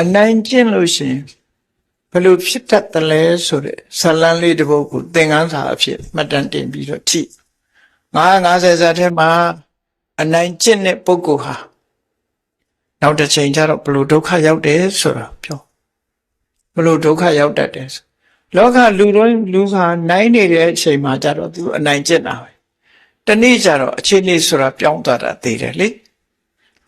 အနိုင်ကျင့်လို့ရှိရင်ဘယ်လိုဖြစ်တတ်တယ်လဲဆိုတဲ့ဇာတ်လမ်းလေးတစ်ပုဒ်ကိုသင်ခန်းစာအဖြစ်မှတ်တမ်းတင်ပြီးတော့ကြည့်950ဇာတ်ထဲမှာအနိုင်ကျင့်တဲ့ပုဂ္ဂိုလ်ဟာနောက်တစ်ချိန်ကျတော့ဘယ်လိုဒုက္ခရောက်တယ်ဆိုတာပြောဘယ်လိုဒုက္ခရောက်တတ်တယ်ဆိုလောကလူတိုင်းလူဟာနိုင်နေတဲ့အချိန်မှာကျတော့သူအနိုင်ကျင့်တာပဲတနေ့ကျတော့အခြေအနေဆိုတာပြောင်းသွားတာသိတယ်လေ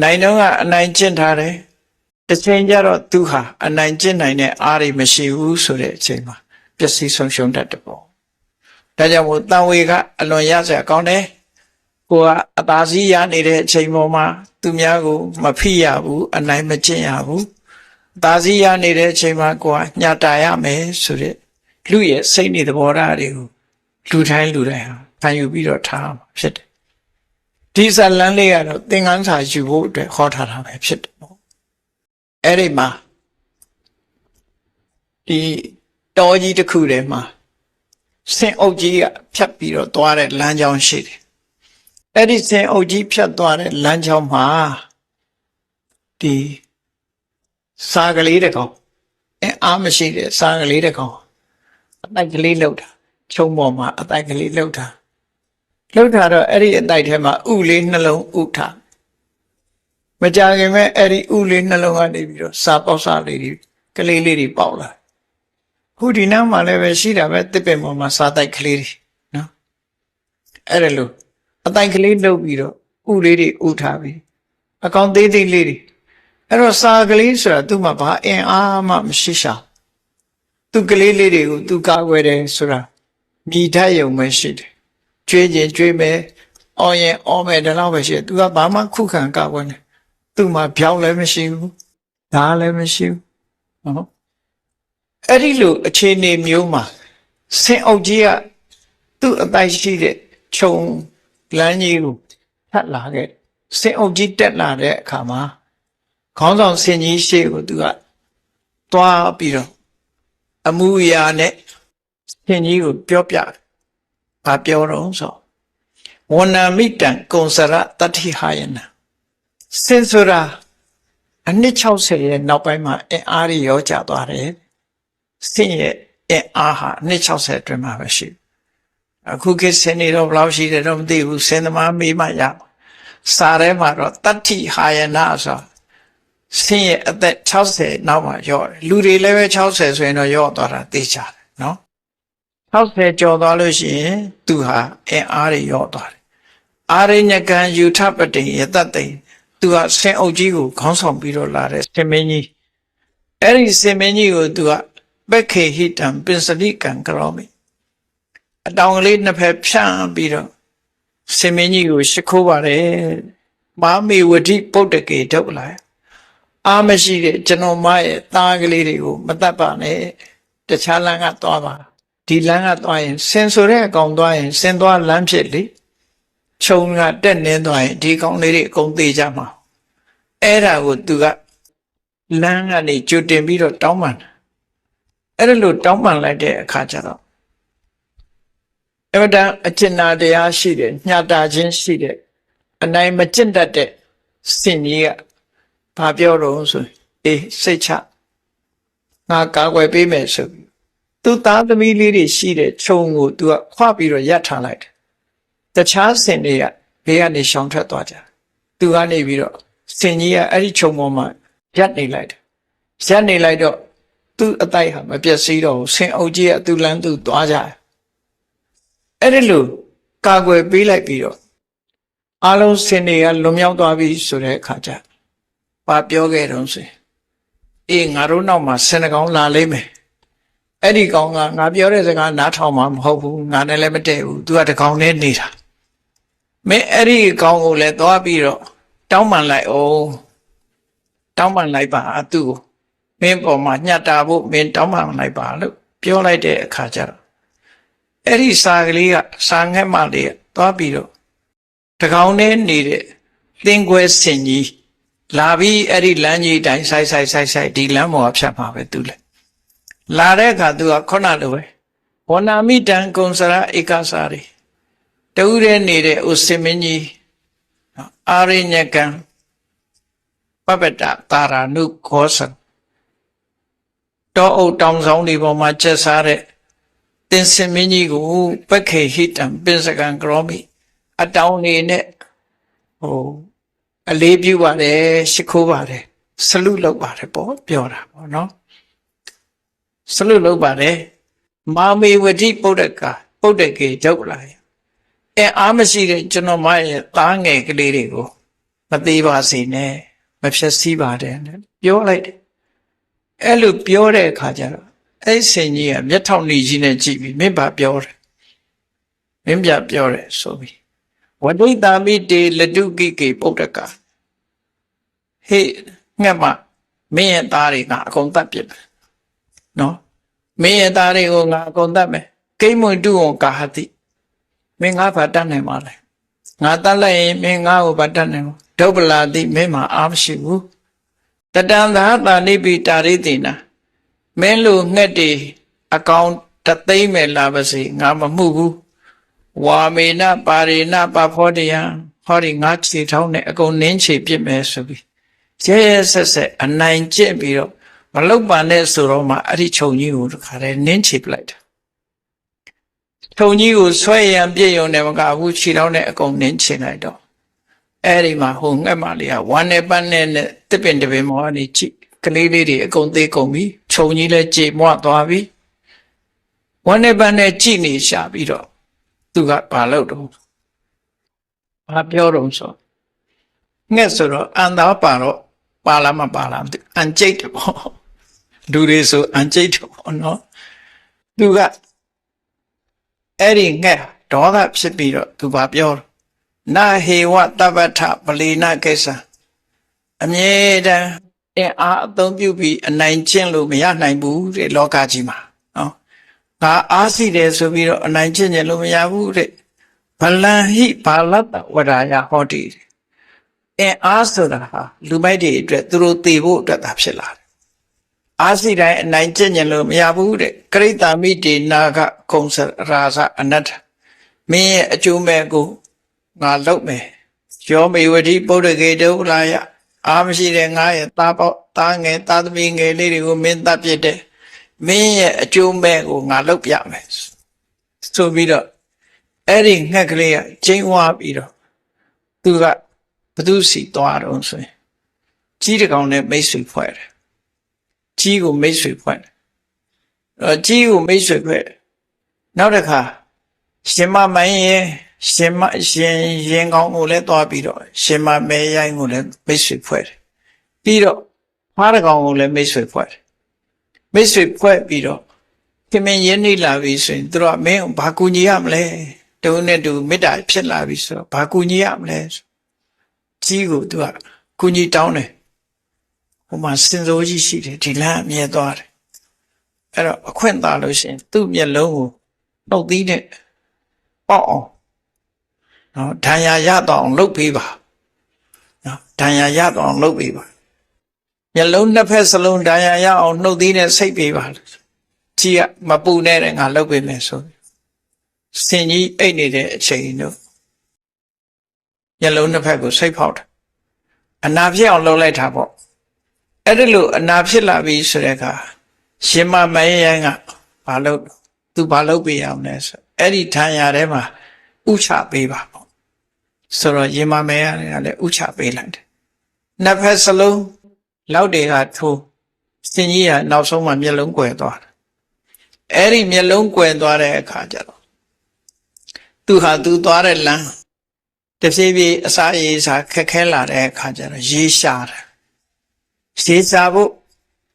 နိုင်တော့ကအနိုင်ကျင့်ထားတယ် တစ်ချိန်ကျတော့သူဟာအနိုင်ကျင့်နိုင်တဲ့အားတွေမရှိဘူးဆိုတဲ့အချိန်မှာပျက်စီးဆုံးရှုံးတတ်တယ်ပေါ့ဒါကြောင့်မို့တန်ဝေကအလွန်ရစရာကောင်းတယ်ကိုကအသာစီးရနေတဲ့အချိန်ပေါ်မှာသူများကိုမဖိရဘူးအနိုင်မကျင့်ရဘူးအသာစီးရနေတဲ့အချိန်မှာကိုကညှတာရမယ်ဆိုတဲ့လူရဲ့စိတ်နေသဘောထားတွေကိုလူတိုင်းလူတိုင်းဟာခံယူပြီးတော့ထားမှာဖြစ်တယ်ဒီဇာတ်လမ်းလေးကတော့သင်ခန်းစာယူဖို့အတွက်ဟောထားတာပဲဖြစ်တယ်ပေါ့ အဲ့ဒီမှာဒီတော်ကြီးတစ်ခုထဲမှာဆင်အုပ်ကြီးကဖြတ်ပြီးတော့သွားတဲ့လမ်းကြောင်းရှိတယ်အဲ့ဒီဆင်အုပ်ကြီးဖြတ်သွားတဲ့လမ်းကြောင်းမှာဒီစားကလေးတစ်ကောင်အဲအားမရှိတဲ့စားကလေးတစ်ကောင်အတိုက်ကလေးလှုပ်တာချုံပေါ်မှာအတိုက်ကလေးလှုပ်တာလှုပ်တာတော့အဲ့ဒီအတိုက်ထဲမှာဥလေးနှလုံးဥထား မကြခင်မဲ့အဲ့ဒီဥလေးနှလုံးကနေပြီးတော့စားပေါက်စားလေးတွေကလေးလေးတွေပေါက်လာခုဒီနောက်မှာလည်းပဲရှိတာပဲတစ်ပင်ပေါ်မှာစားတိုက်ကလေးတွေနော်အဲ့ဒါလို့အတိုက်ကလေးလှုပ်ပြီးတော့ဥလေးတွေဥထားပြီးအကောင်သေးသေးလေးတွေအဲ့တော့စားကလေးဆိုတာသူ့မှာဘာအင်အားမှမရှိရှာသူကလေးလေးတွေကိုသူကာကွယ်တယ်ဆိုတာမြည်တတ်ရုံပဲရှိတယ်ကျွေးခြင်းကျွေးမယ်အော်ရင်အော်မယ်ဒါတော့ပဲရှိတယ်သူကဘာမှခုခံကာကွယ်နေ သူ့မှာဖြောင်းလည်းမရှိဘူးဒါလည်းမရှိဘူးနော်အဲ့ဒီလိုအခြေအနေမျိုးမှာဆင်အုပ်ကြီးကသူ့အတိုက်ရှိတဲ့ခြုံလမ်းကြီးကိုထပ်လာခဲ့ဆင်အုပ်ကြီးတက်လာတဲ့အခါမှာခေါင်းဆောင်ဆင်ကြီးရှေ့ကိုသူကသွားပြီးတော့အမှုရာနဲ့ဆင်ကြီးကိုပြောပြတယ်။ဘာပြောတော့ဆိုဝဏမိတံကုံစရတတ္ထိဟာယနာ စင်ဆိုရာအနှစ်60ရဲ့နောက်ပိုင်းမှာအင်အားရရောကြသွားတယ်။စင်ရဲ့အင်အားဟာအနှစ်60အတွင်းမှာပဲရှိတယ်။အခုခေတ်စင်နေတော့ဘယ်လောက်ရှိတယ်တော့မသိဘူး။စင်သမားမေးမှရမှာ။စာထဲမှာတော့တတ္ထိဟာယနာဆိုဆင်းရဲ့အသက်60နောက်မှရော့တယ်လူတွေလည်းပဲ60ဆိုရင်တော့ရော့သွားတာသိကြတယ်နော်60ကျော်သွားလို့ရှိရင်သူဟာအင်အားတွေရော့သွားတယ်အာရိညကံယူထပတိယတတ်တိန် သူကဆင်အုပ်ကြီးကိုခေါင်းဆောင်ပြီးတော့လာတဲ့ဆင်မင်းကြီးအဲ့ဒီဆင်မင်းကြီးကိုသူကပက္ခေဟိတံပင်စတိကံကရောမိအတောင်ကလေးနှစ်ဖက်ဖြန့်ပြီးတော့ဆင်မင်းကြီးကိုရှ िख ိုးပါတယ်မာမေဝတိပုတ္တကေထုတ်လာအားမရှိတဲ့ကျွန်တော်မရဲ့သားကလေးတွေကိုမတတ်ပါနဲ့တခြားလမ်းကသွားပါဒီလမ်းကသွားရင်ဆင်ဆိုတဲ့အကောင်သွားရင်ဆင်သွားလမ်းဖြစ်လေ ခြုံကတက်နေသွားရင်ဒီကောင်လေးတွေအကုန်သေးကြမှာအဲ့ဒါကိုသူကလမ်းကနေကြွတင်ပြီးတော့တောင်းပန်တယ်အဲ့ဒါလို့တောင်းပန်လိုက်တဲ့အခါကျတော့အမတန်အကျဉ်းနာတရားရှိတယ်ညှာတာခြင်းရှိတယ်အနိုင်မကျင့်တတ်တဲ့စင်ကြီးကဘာပြောတော့ဆိုရင်အေးစိတ်ချငါကာကွယ်ပေးမယ်ဆိုပြီးသူသားသမီးလေးတွေရှိတဲ့ခြုံကိုသူကခွပြီးတော့ရပ်ထားလိုက်တယ် တခြားစင်တွေကဘေးကနေရှောင်ထွက်သွားကြတယ်သူကနေပြီးတော့စင်ကြီးကအဲ့ဒီခြုံပေါ်မှာရပ်နေလိုက်တယ်ရပ်နေလိုက်တော့သူ့အတိုက်ဟာမပြည့်စည်တော့ဘူးဆင်အုပ်ကြီးကသူ့လမ်းသူသွားကြတယ်အဲ့ဒီလိုကာကွယ်ပေးလိုက်ပြီးတော့အားလုံးစင်တွေကလွန်မြောက်သွားပြီဆိုတဲ့အခါကျဘာပြောခဲ့တော့ဆိုရင်အေးငါတို့နောက်မှာဆင်နှကောင် လာလိမ့်မယ်အဲ့ဒီကောင်ကငါပြောတဲ့စကားနားထောင်မှာမဟုတ်ဘူးငါနဲ့လည်းမတည့်ဘူး तू ကတကောင်နဲ့နေတာ မင်းအဲ့ဒီကောင်ကိုလည်းသွားပြီးတော့တောင်းပန်လိုက်အောင်တောင်းပန်လိုက်ပါသူ့ကိုမင်းပေါ်မှာညှတ်တာဖို့မင်းတောင်းပန်လိုက်ပါလို့ပြောလိုက်တဲ့အခါကျတော့အဲ့ဒီစာကလေးကစာငက်မလေးကသွားပြီးတော့တကောင်နဲ့နေတဲ့သင်္ကွဲစင်ကြီးလာပြီးအဲ့ဒီလမ်းကြီးတိုင်းဆိုင်ဆိုင်ဆိုင်ဆိုင်ဒီလမ်းပေါ်ကဖြတ်မှာပဲသူလဲလာတဲ့အခါသူကခုနလိုပဲဝဏမိတံကုံစရဧကစာရီ တူတဲ့နေတဲ့ဥစင်မင်းကြီးအာရိညကံပပတတာရာနုခောစံတောအုပ်တောင်ဆောင်တွေပေါ်မှာကျက်စားတဲ့တင်စင်မင်းကြီးကိုပက္ခေဟိတံပိစကံကရောမိအတောင်နေနဲ့ဟိုအလေးပြုပါတယ်ရှိခိုးပါတယ်ဆလူလုပ်ပါတယ်ပေါ့ပြောတာပေါ့နော်ဆလူလုပ်ပါတယ်မာမေဝတိပုဒ္ဒကပုဒ္ဒကေဒုက္ခလာယ အဲအားမရှိတဲ့ကျွန်တော်မရဲ့သားငယ်ကလေးတွေကိုမသေးပါစေနဲ့မဖြစ်စည်းပါတယ်နဲ့ပြောလိုက်တယ်အဲ့လိုပြောတဲ့အခါကျတော့အဲ့စင်ကြီးကမျက်ထောင်နေကြီးနဲ့ကြည့်ပြီးမင်းဘာပြောတယ်မင်းပြပြောတယ်ဆိုပြီးဝဒိတာမိတေလတုကိကေပုဒ္ဒကဟေးငှက်မမင်းရဲ့သားတွေကအကုန်တတ်ပြစ်တယ်နော်မင်းရဲ့သားတွေကိုငါအကုန်တတ်မယ်ကိမ္မွန်တုဝံကာဟတိ မင်းငါဘာတတ်နိုင်မှာလဲငါတတ်လိုက်ရင်မင်းငါ့ကိုဘာတတ်နိုင်မှာဒုဗ္ဗလာတိမင်းမှာအားမရှိဘူးတတံသာတာနိပိတာရိတိနာမင်းလိုငှက်တွေအကောင်တသိမ့်မဲ့လာပါစေငါမမှုဘူးဝါမေနပါရိနပဖောတယံဟောဒီငါခြေထောင်းနဲ့အကုန်နင်းချေပြစ်မယ်ဆိုပြီးရဲရဲဆက်ဆက်အနိုင်ကျင့်ပြီးတော့မလောက်ပါနဲ့ဆိုတော့မှအဲ့ဒီခြုံကြီးကိုတခါတည်းနင်းချေပလိုက်တာ ခြုံကြီးကိုဆွဲရန်ပြည့်ရုံနဲ့မကဘူးခြေထောင်းနဲ့အကုန်နင်းချေလိုက်တော့အဲ့ဒီမှာဟိုငှက်မလေးကဝမ်းနဲ့ပန်းနဲ့နဲ့တစ်ပင်တစ်ပင်မောကနေကြည့်ကလေးလေးတွေအကုန်သေးကုန်ပြီခြုံကြီးလည်းကြေမွသွားပြီဝမ်းနဲ့ပန်းနဲ့ကြည့်နေရှာပြီးတော့သူကဘာလုပ်တော့ဘာပြောတော့ဆိုငှက်ဆိုတော့အန်သာပါတော့ပါလာမပါလာမသိအန်ကျိတ်တယ်ပေါ့လူတွေဆိုအန်ကျိတ်တယ်ပေါ့နော်သူက အဲ့ဒီငှက်ဒေါသဖြစ်ပြီးတော့သူဘာပြောတော့နာဟေဝတပ္ပထပလီနာကိစ္စအမြဲတမ်းအင်အားအသုံးပြုပြီးအနိုင်ကျင့်လို့မရနိုင်ဘူးတဲ့လောကကြီးမှာနော်ငါအားစီတယ်ဆိုပြီးတော့အနိုင်ကျင့်ကြလို့မရဘူးတဲ့ဗလံဟိဘာလတ္တဝရာယဟောတိအင်အားဆိုတာဟာလူမိုက်တွေအတွက်သူတို့သေဖို့အတွက်သာဖြစ်လာတယ် အားစီတိုင်းအနိုင်ကျင့်ကြလို့မရဘူးတဲ့ကရိတာမိတေနာကကုံစရာဇအနတ္ထမင်းရဲ့အကျိုးမဲ့ကိုငါလုပ်မယ်ယောမေဝတိပုဒ္ဒကေတုလာယအာမရှိတဲ့ငါရဲ့သားပေါသားငယ်သားသမီးငယ်လေးတွေကိုမင်းတပ်ပြစ်တယ်မင်းရဲ့အကျိုးမဲ့ကိုငါလုပ်ပြမယ်ဆိုပြီးတော့အဲ့ဒီငှက်ကလေးကကျင်းဝါပြီးတော့သူကဘသူစီသွားတော့ဆိုရင်ကြီးတကောင်နဲ့မိတ်ဆွေဖွဲ့တယ် ကြီးကိုမိတ်ဆွေဖွဲ့တယ်အဲကြီးကိုမိတ်ဆွေဖွဲ့တယ်နောက်တစ်ခါရှင်မမိုင်းရဲ့ရှင်မရှင်ရင်ကောင်းကိုလည်းသွားပြီးတော့ရှင်မမဲရိုင်းကိုလည်းမိတ်ဆွေဖွဲ့တယ်ပြီးတော့ဖားတကောင်ကိုလည်းမိတ်ဆွေဖွဲ့တယ်မိတ်ဆွေဖွဲ့ပြီးတော့ခင်မင်းရင်းနေလာပြီဆိုရင်သူတို့ကမင်းကိုဘာကူညီရမလဲတုံးနဲ့တူမေတ္တာဖြစ်လာပြီဆိုတော့ဘာကူညီရမလဲကြီးကိုသူကကူညီတောင်းတယ် ဟိုမှာစင်စိုးကြီးရှိတယ်ဒီလမ်းအမြဲသွားတယ်အဲ့တော့အခွင့်သာလို့ရှိရင်သူ့မျက်လုံးကိုနှုတ်သီးနဲ့ပေါက်အောင်နော်ဒဏ်ရာရတော့အောင်လုပ်ပေးပါနော်ဒဏ်ရာရတော့အောင်လုပ်ပေးပါမျက်လုံးနှစ်ဖက်စလုံးဒဏ်ရာရအောင်နှုတ်သီးနဲ့စိတ်ပေးပါကြီးကမပူနဲ့တဲ့ငါလုပ်ပေးမယ်ဆိုစင်ကြီးအိတ်နေတဲ့အချိန်တို့မျက်လုံးနှစ်ဖက်ကိုစိတ်ဖောက်တယ်အနာဖြစ်အောင်လုပ်လိုက်တာပေါ့ အဲ့ဒါလို့အနာဖြစ်လာပြီဆိုတဲ့အခါရှင်မမယယန်ကဘာလုပ်သူဘာလုပ်ပေးအောင်လဲဆိုအဲ့ဒီထံရထဲမှာဥချပေးပါပေါ့ဆိုတော့ရင်မမဲရတယ်ကလည်းဥချပေးလိုက်တယ်နှစ်ဖက်စလုံးလောက်တွေကထိုးစင်ကြီးကနောက်ဆုံးမှမျက်လုံးကွယ်သွားတယ်အဲ့ဒီမျက်လုံးကွယ်သွားတဲ့အခါကျတော့သူဟာသူသွားတဲ့လမ်းတဖြည်းဖြည်းအစာရေးစာခက်ခဲလာတဲ့အခါကျတော့ရေးရှာတယ် ရေးစာဖို့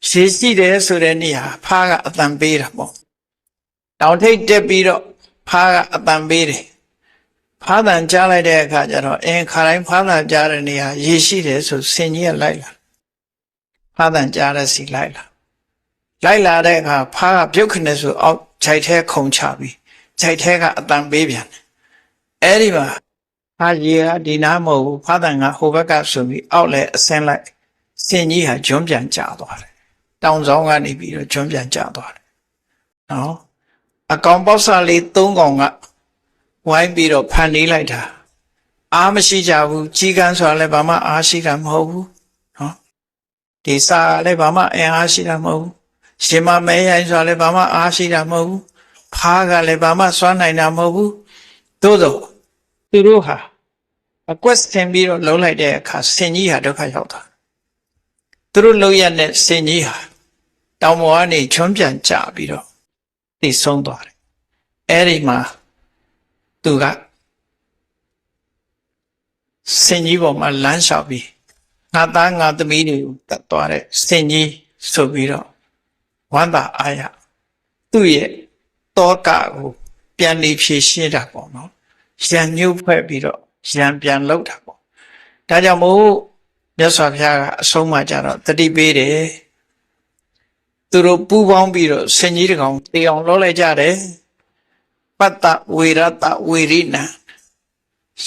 ရေးရှိတယ်ဆိုတဲ့နေရာဖားကအတန်ပေးတာပေါ့တောင်ထိပ်တက်ပြီးတော့ဖားကအတန်ပေးတယ်ဖားတန်ကြားလိုက်တဲ့အခါကျတော့အင်းခါတိုင်းဖားတန်ကြားတဲ့နေရာရေရှိတယ်ဆိုစင်ကြီးကလိုက်လာဖားတန်ကြားတဲ့စီလိုက်လာလိုက်လာတဲ့အခါဖားကပြုတ်ခနဲ့ဆိုအောက်ခြိုက်ထဲခုံချပြီးခြိုက်ထဲကအတန်ပေးပြန်တယ်အဲ့ဒီမှာဖားကြီးကဒီနားမဟုတ်ဘူးဖားတန်ကဟိုဘက်ကဆိုပြီးအောက်လဲအဆင်းလိုက် စင်ကြီးဟာကျွန်းပြန်ကျသွားတယ်တောင်ဆောင်ကနေပြီးတော့ကျွန်းပြန်ကျသွားတယ်နော်အကောင်ပေါက်စားလေး၃ကောင်ကဝိုင်းပြီးတော့ဖန်နေလိုက်တာအားမရှိကြဘူးကြီးကန်းဆိုတာလည်းဘာမှအားရှိတာမဟုတ်ဘူးနော်ဒီစာလည်းဘာမှအင်အားရှိတာမဟုတ်ဘူးရှင်မမဲရိုင်းဆိုတာလည်းဘာမှအားရှိတာမဟုတ်ဘူးဖားကလည်းဘာမှစွမ်းနိုင်တာမဟုတ်ဘူးသို့တော့သူတို့ဟာအကွက်ဆင်ပြီးတော့လုံးလိုက်တဲ့အခါဆင်ကြီးဟာဒုက္ခရောက်တာ သူတို့လုံးရတဲ့ဆင်ကြီးဟာတောင်ပေါ်ကနေချွန်းပြန်ကျပြီးတော့သိဆုံးသွားတယ်အဲ့ဒီမှာသူကဆင်ကြီးပေါ်မှာလမ်းလျှောက်ပြီးငါသားငါသမီးတွေကိုတတ်သွားတဲ့ဆင်ကြီးဆိုပြီးတော့ဝမ်းသာအားရသူ့ရဲ့တောကကိုပြန်လေဖြည့်ရှင်းတာပေါ့နော်ရံညှုပ်ဖွဲ့ပြီးတော့ရံပြန်လောက်တာပေါ့ဒါကြောင့်မို့ မြတ်စွာဘုရားကအဆုံးအမကြတော့တတိပေးတယ်သူတို့ပူးပေါင်းပြီးတော့ဆင်ကြီးတကောင်တေအောင်လုပ်လိုက်ကြတယ်ပတ္တဝေရတဝေရိနံ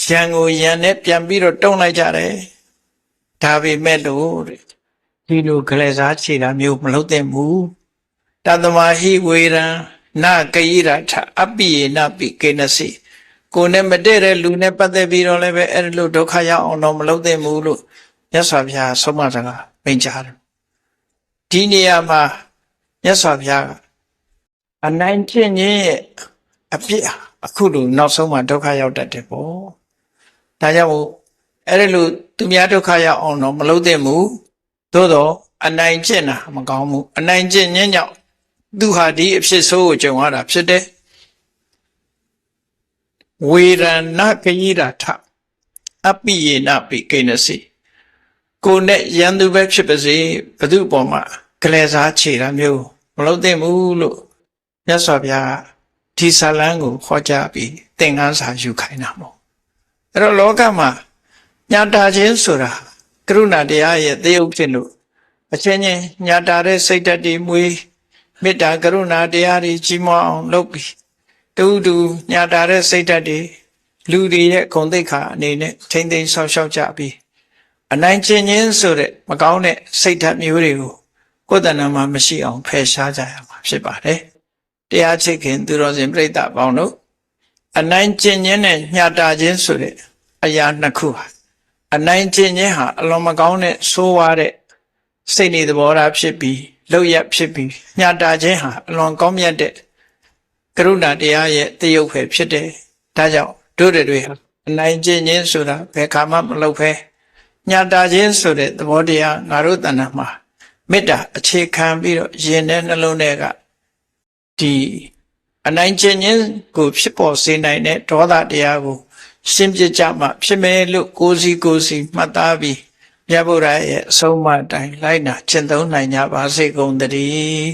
ရံကိုရံနဲ့ပြန်ပြီးတော့တုံးလိုက်ကြတယ်ဒါပေမဲ့လို့တဲ့ဒီလိုကလေးစားခြေတာမျိုးမလုပ်သင့်ဘူးတသမာဟိဝေရံနာကယိရထအပိယေနပိကေနစီကိုယ်နဲ့မတည့်တဲ့လူနဲ့ပတ်သက်ပြီးတော့လည်းပဲအဲ့ဒီလိုဒုက္ခရောက်အောင်တော့မလုပ်သင့်ဘူးလို့ မြတ်စွာဘုရားဆုံးမစကားမိန့်ကြားတယ်ဒီနေရာမှာမြတ်စွာဘုရားကအနိုင်ကျင့်ခြင်းရဲ့အပြစ်ဟာအခုလိုနောက်ဆုံးမှာဒုက္ခရောက်တတ်တယ်ပေါ့ဒါကြောင့်မို့အဲ့ဒီလိုသူများဒုက္ခရောက်အောင်တော့မလုပ်သင့်ဘူးသို့တော့အနိုင်ကျင့်တာမကောင်းဘူးအနိုင်ကျင့်ခြင်းကြောင့်သူဟာဒီအဖြစ်ဆိုးကိုကြုံရတာဖြစ်တယ်ဝေရဏကယိရာထအပိယေနပိကိနစီ ကိုယ်နဲ့ရန်သူပဲဖြစ်ပါစေဘု து ပေါ်မှာကလေးစားခြေတာမျိုးမလုပ်သင့်ဘူးလို့မြတ်စွာဘုရားဒီဇာလန်းကိုခေါ်ကြပြီးသင်္ကန်းစာယူခိုင်းတာမို့အဲ့တော့လောကမှာညာတာခြင်းဆိုတာကရုဏာတရားရဲ့သေယုတ်ဖြစ်လို့အချင်းချင်းညာတာတဲ့စိတ်ဓာတ်တွေမွေးမေတ္တာကရုဏာတရားတွေကြီးမွားအောင်လုပ်ပြီးတူတူညာတာတဲ့စိတ်ဓာတ်တွေလူတွေရဲ့ဂုဏ်သိက္ခာအနေနဲ့ထိမ့်သိမ်းဆောက်ရှောက်ကြပြီး အနိုင်ကျင့်ခြင်းဆိုတဲ့မကောင်းတဲ့စိတ်ဓာတ်မျိုးတွေကိုကိုယ်တဏ္ဍာမှာမရှိအောင်ဖယ်ရှားကြရမှာဖြစ်ပါတယ်။တရားချစ်ခင်သူတော်စင်ပြိဿပေါင်းတို့အနိုင်ကျင့်ခြင်းနဲ့ညှာတာခြင်းဆိုတဲ့အရာနှစ်ခုဟာအနိုင်ကျင့်ခြင်းဟာအလွန်မကောင်းတဲ့ဆိုးဝါးတဲ့စိတ်နေသဘောထားဖြစ်ပြီးလောက်ရဖြစ်ပြီးညှာတာခြင်းဟာအလွန်ကောင်းမြတ်တဲ့ကရုဏာတရားရဲ့တယုတ်ပဲဖြစ်တယ်။ဒါကြောင့်တို့တွေဟာအနိုင်ကျင့်ခြင်းဆိုတာဘယ်ခါမှမလုပ်ဖဲ ညှာတာခြင်းဆိုတဲ့သဘောတရားငါတို့တဏ္ဍာမှာမေတ္တာအခြေခံပြီးတော့ယင်တဲ့နှလုံးထဲကဒီအနိုင်ကျင့်ခြင်းကိုဖြစ်ပေါ်စေနိုင်တဲ့ဒေါသတရားကိုရှင်းပြကြမှဖြစ်မယ်လို့ကိုယ်စီကိုယ်စီမှတ်သားပြီးမြတ်ဗုဒ္ဓရဲ့အဆုံးအမတိုင်းလိုက်နာကျင့်သုံးနိုင်ကြပါစေကုန်သတည်း